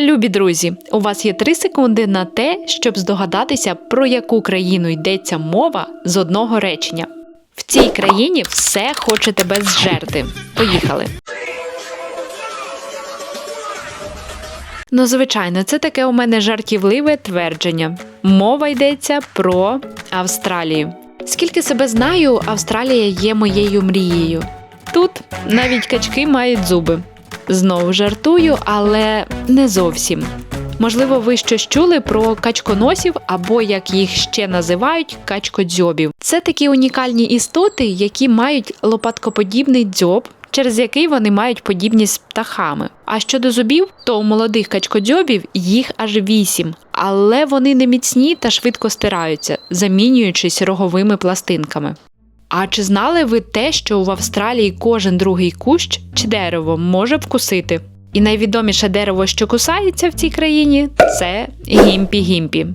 Любі друзі, у вас є 3 секунди на те, щоб здогадатися, про яку країну йдеться мова з одного речення. В цій країні все хоче тебе зжерти. Поїхали. Ну, звичайно, це таке у мене жартівливе твердження. Мова йдеться про Австралію. Скільки себе знаю, Австралія є моєю мрією. Тут навіть качки мають зуби. Знову жартую, але не зовсім. Можливо, ви щось чули про качконосів або як їх ще називають качкодзьобів. Це такі унікальні істоти, які мають лопаткоподібний дзьоб, через який вони мають подібність з птахами. А щодо зубів, то у молодих качкодзьобів їх аж вісім, але вони не міцні та швидко стираються, замінюючись роговими пластинками. А чи знали ви те, що в Австралії кожен другий кущ чи дерево може вкусити? І найвідоміше дерево, що кусається в цій країні, це гімпі-гімпі.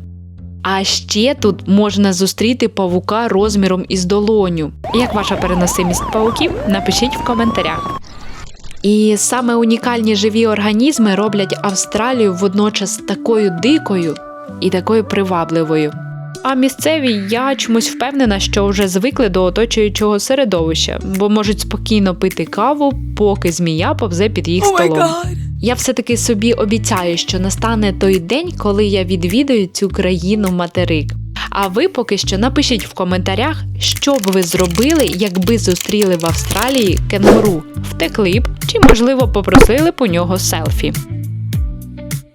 А ще тут можна зустріти павука розміром із долоню. Як ваша переносимість павуків? Напишіть в коментарях. І саме унікальні живі організми роблять Австралію водночас такою дикою і такою привабливою. А місцеві я чомусь впевнена, що вже звикли до оточуючого середовища, бо можуть спокійно пити каву, поки змія повзе під їх столом. Я все-таки собі обіцяю, що настане той день, коли я відвідаю цю країну материк. А ви поки що напишіть в коментарях, що б ви зробили, якби зустріли в Австралії кенгуру, втекли б чи, можливо, попросили б у нього селфі.